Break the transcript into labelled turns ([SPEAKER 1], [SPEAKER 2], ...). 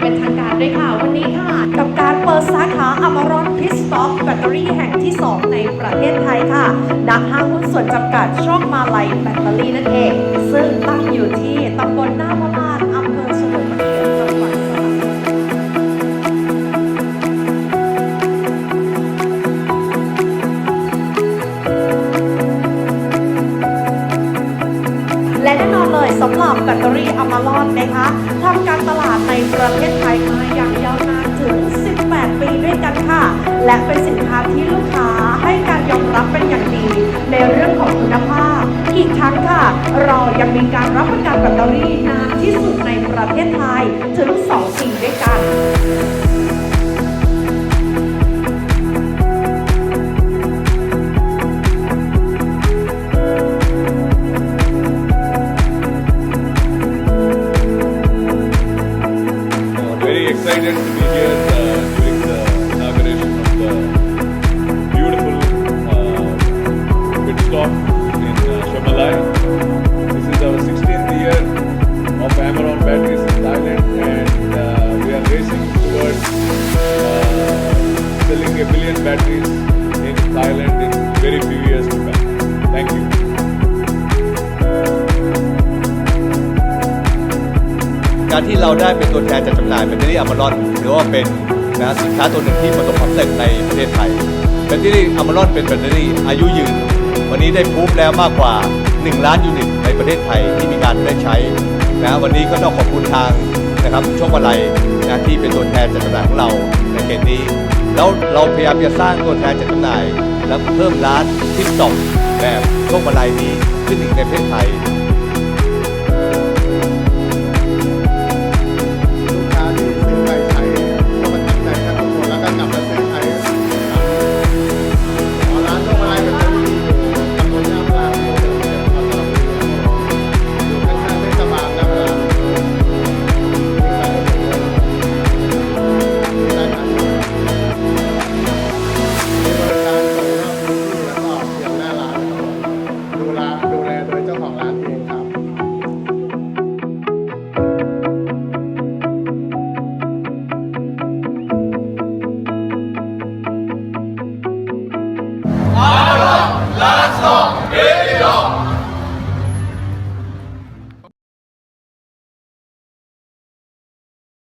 [SPEAKER 1] เป็นทางการด้วยค่ะ วันนี้ค่ะ กับการเปิดสาขาอมรอนพิสต็อกแบตเตอรี่แห่งที่ 2 ในประเทศไทยค่ะณห้างหุ้นส่วนจำกัดช่องมาลัยแบตเตอรี่นั่นเอง ซึ่งตั้งอยู่ที่ตำบลหน้ามะลา สำหรับแบตเตอรี่อมารอนนะคะทำการตลาดในประเทศไทยมาอย่างยาวนานถึง 18 ปีด้วยกันค่ะ และเป็นสินค้าที่ลูกค้าให้การยอมรับเป็นอย่างดี ในเรื่องของคุณภาพ อีกทั้งค่ะ เรายังมีการรับประกันแบตเตอรี่นานที่สุดในประเทศไทยถึง 2 ปีด้วยกัน
[SPEAKER 2] excited to be here
[SPEAKER 3] การที่เราได้เป็นตัวแทนจัดจำหน่ายแบตเตอรี่อะมารอนถือว่าเป็นนะสินค้าตัวหนึ่งที่ประสบความสำเร็จในประเทศไทยแบตเตอรี่อะมารอนเป็นแบตเตอรี่อายุยืน วันนี้ได้พูฟแล้วมากกว่า 1 ล้านยูนิตในประเทศไทยที่มีการได้ใช้นะวันนี้ก็ต้องขอบคุณทางนะครับโชคมาลัยนะที่เป็นตัวแทนจัดจำหน่ายของเราในเขตนี้แล้วเราพยายามจะสร้างตัวแทนจัดจำหน่าย และเพิ่มร้านที่สองแบบโชคมาลัยนี้ขึ้นอีกในประเทศไทย
[SPEAKER 4] โดยเจ้าของร้านเองครับ